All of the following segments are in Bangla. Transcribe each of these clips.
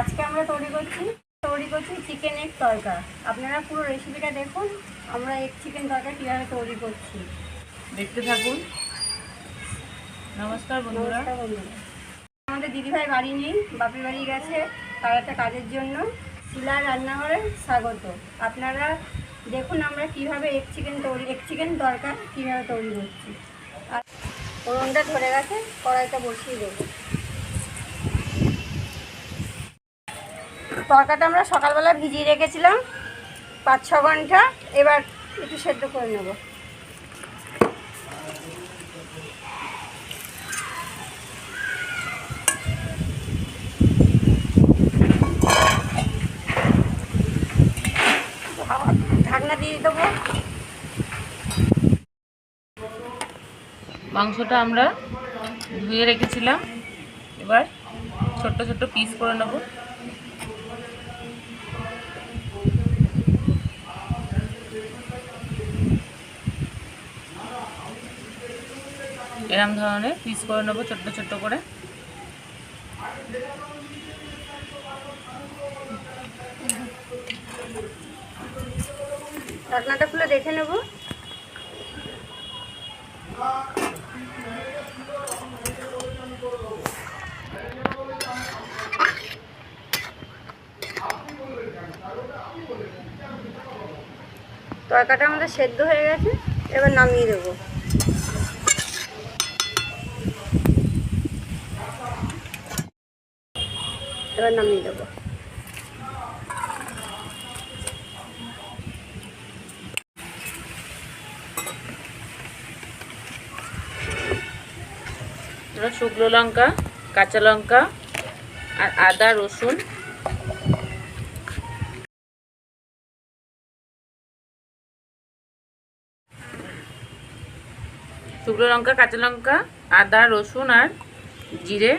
আজকে আমরা তৈরি করছি তৈরি করছি চিকেন এগ তরকা। আপনারা পুরো রেসিপিটা দেখুন আমরা এগ চিকেন তরকা কীভাবে তৈরি করছি। দেখতে থাকুন। নমস্কার বন্ধুরা। আমাদের দিদিভাই বাড়ি নেই বাপের বাড়ি গেছে তার একটা কাজের জন্য। শিলার রান্নাঘরে স্বাগত। আপনারা দেখুন আমরা কীভাবে এগ চিকেন তৈরি এগ চিকেন তরকা কীভাবে তৈরি করছি। আর ফোড়নটা ধরে গেছে কড়াইটা বসিয়ে দেবো। তরকাটা আমরা সকালবেলা ভিজিয়ে রেখেছিলাম, পাঁচ ছ ঘণ্টা। এবার একটু সেদ্ধ করে নেব। ঢাকনা দিয়ে দেবো। মাংসটা আমরা ধুয়ে রেখেছিলাম। এবার ছোট্ট ছোট্ট পিস করে নেব। এরম ধরনের পিস করে নেব, ছোট্ট ছোট্ট করে। ঢাকনাটা খুলে দেখে নেব। তরকাটা আমাদের সেদ্ধ হয়ে গেছে, এবার নামিয়ে দেবো। নামিয়ে দেবো। শুকনো লঙ্কা, কাঁচা লঙ্কা আর আদা, রসুন। শুকনো লঙ্কা, কাঁচা লঙ্কা, আদা, রসুন আর জিরে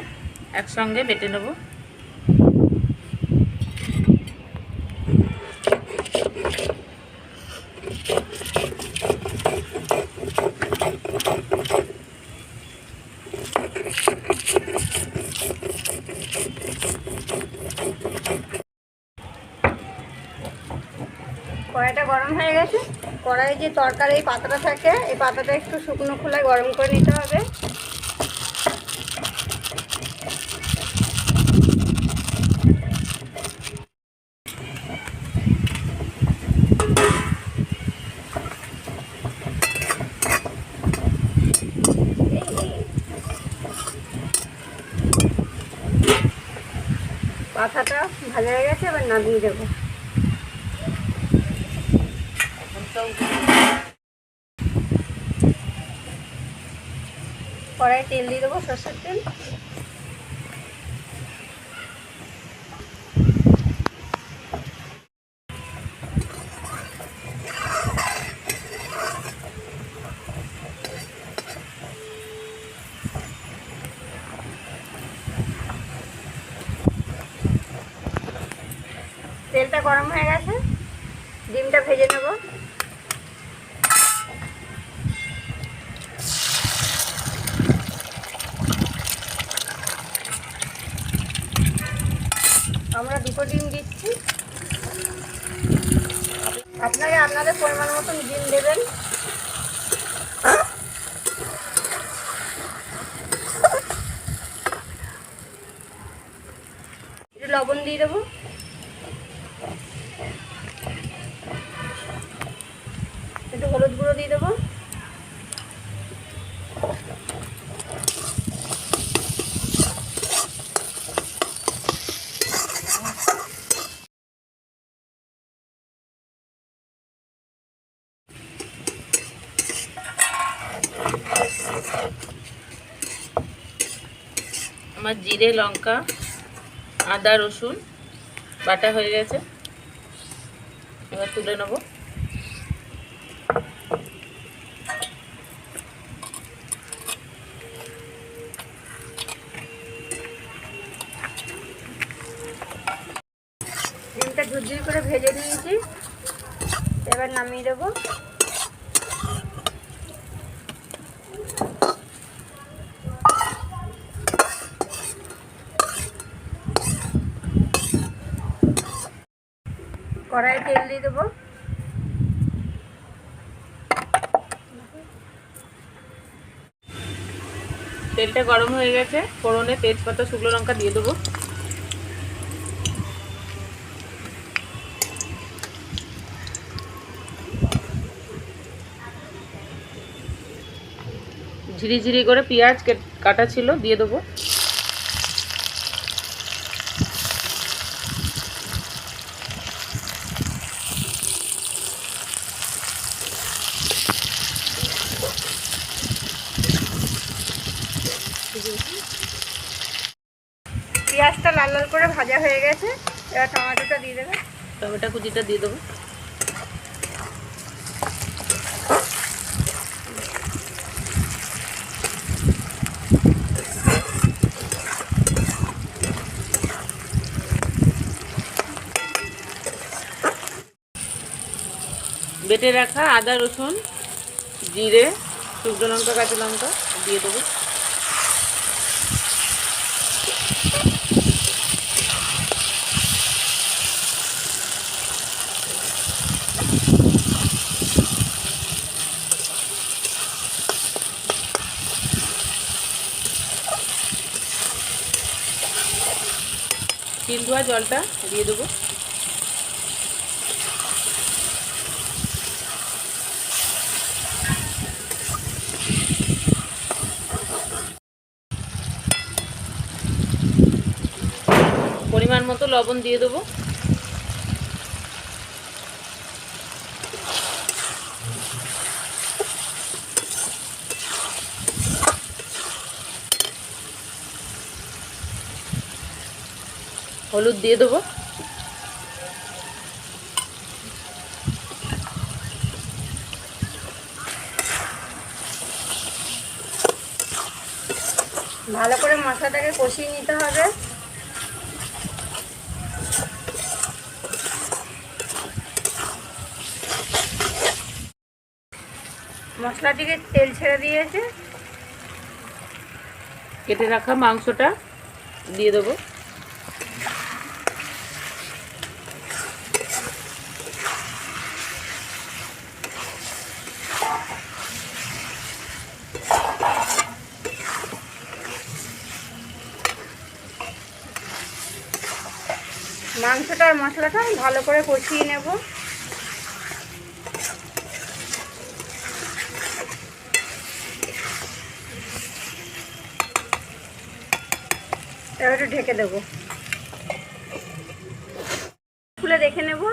একসঙ্গে বেটে নেব কড়াইটা গরম হয়ে গেছে। কড়াইয়ে যে তরকার, এই পাতাটা থাকে, এই পাতাটা একটু শুকনো খোলায় গরম করে নিতে হবে। পাতাটা ভালো হয়ে গেছে, এবার নামিয়ে দেবো। কড়াই তেল দিয়ে দেবো সর্ষের তেল। তেলটা গরম হয়ে গেছে ডিমটা ভেজে নেব। আমরা দুটো ডিম দিচ্ছি। আপনারা আপনাদের পরিমাণ মতন ডিম দেবেন। লবণ দিয়ে দেবো। একটু হলুদ গুঁড়ো দিয়ে দেবো। আমার জিরে লঙ্কা, আদা, রসুন, বাটা হয়ে গেছে। এবার তুলে নেব। ঝুরঝুরি করে ভেজে নিয়েছি। এবার নামিয়ে দেবো। কড়াই তেল দিয়ে দেবো। তেলটা গরম হয়ে গেছে, ফোড়নে তেজপাতা, শুকনো লঙ্কা দিয়ে দেবো। ঝিরি ঝিরি করে পেঁয়াজ কেট- কাটা ছিল, দিয়ে দেবো। লাল লাল করে ভাজা হয়ে গেছে। এবার টমেটোটা দিয়ে দেবে। টমেটো কুচিটা দিয়ে দেবো। বেটে রাখা আদা রসুন, জিরে, শুকনো লঙ্কা, কাঁচা লঙ্কা দিয়ে দেবো। তিল ধোয়া জলটা দিয়ে দেবো। পরিমাণ মতো লবণ দিয়ে দেবো। হলুদ দিয়ে দেবো। ভালো করে মশলাটাকে কষিয়ে নিতে হবে। মশলাটিকে তেল ছেড়ে দিয়েছে। কেটে রাখা মাংসটা দিয়ে দেবো। মাংসটা আর মশলাটা ভালো করে কষিয়ে নেব। এবার একটু ঢেকে দেবো। খুলে দেখে নেব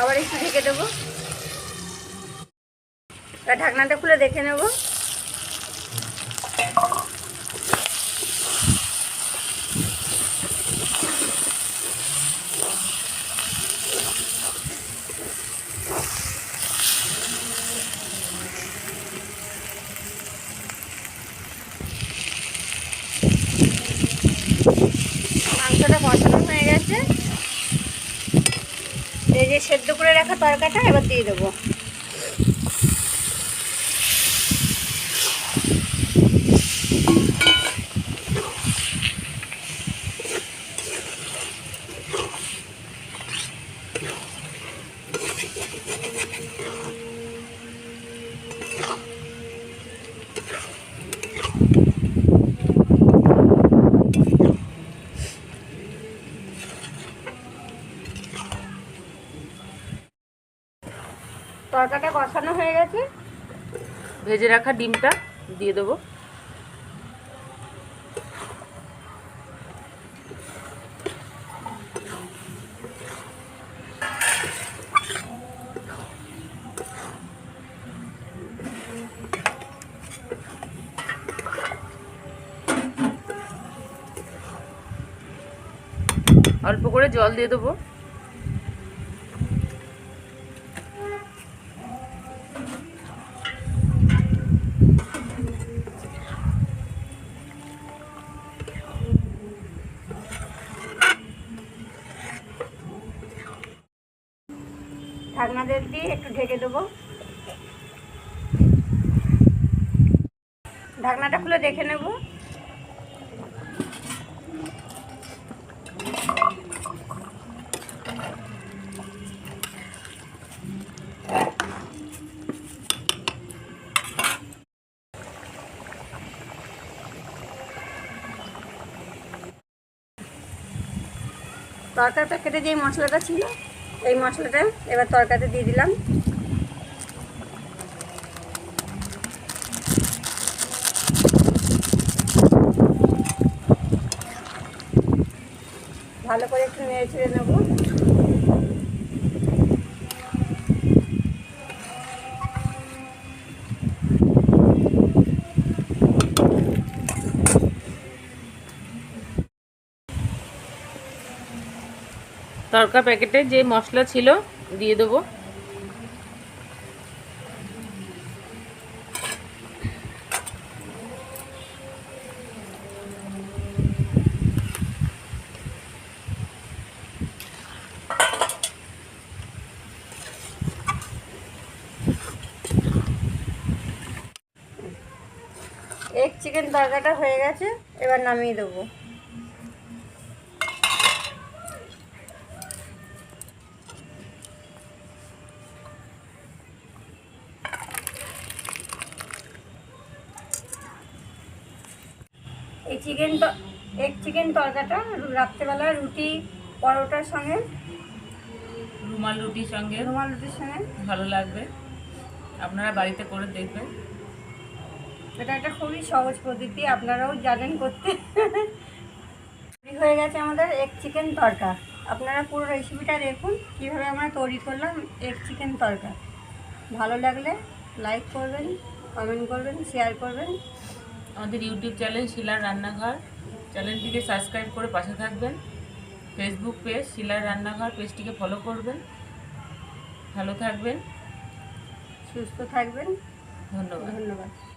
আবার একটু ঢেকে দেবো। ঢাকনাটা খুলে দেখে নেব। মাংসটা কষানো হয়ে গেছে। এই যে সেদ্ধ করে রাখা তরকাটা এবার দিয়ে দেবো। তরকাটা কষানো হয়ে গেছে। ভেজে রাখা ডিমটা দিয়ে দেবো। অল্প করে জল দিয়ে দেবো। ঢাকনা দিয়ে একটু ঢেকে দেবো। ঢাকনাটা খুলে দেখে নেব। তরকার প্যাকেটে যে মশলাটা ছিল এই মশলাটা এবার তরকারিতে দিয়ে দিলাম। ভালো করে একটু নেড়ে ছেড়ে নেব। তরকা প্যাকেটে যে মশলা ছিল, দিয়ে দেবো। এগ চিকেন তরকাটা হয়ে গেছে, এবার নামিয়ে দেবো। এই চিকেন এগ চিকেন তরকাটা রাত্রেবেলা রুটি পরোটার সঙ্গে রুমাল রুটির সঙ্গে রুমাল রুটির সঙ্গে। ভালো লাগবে। আপনারা বাড়িতে করে দেখবেন। এটা একটা খুবই সহজ পদ্ধতি আপনারাও জানেন করতে। তৈরি হয়ে গেছে আমাদের এগ চিকেন তরকা। আপনারা পুরো রেসিপিটা দেখুন কীভাবে আমরা তৈরি করলাম এগ চিকেন তরকা। ভালো লাগলে লাইক করবেন কমেন্ট করবেন শেয়ার করবেন। আমাদের ইউটিউব চ্যানেল শিলার রান্নাঘর। চ্যানেলটিকে সাবস্ক্রাইব করে পাশে থাকবেন। ফেসবুক পেজ শিলার রান্নাঘর পেজটিকে ফলো করবেন। ভালো থাকবেন। সুস্থ থাকবেন। ধন্যবাদ। ধন্যবাদ।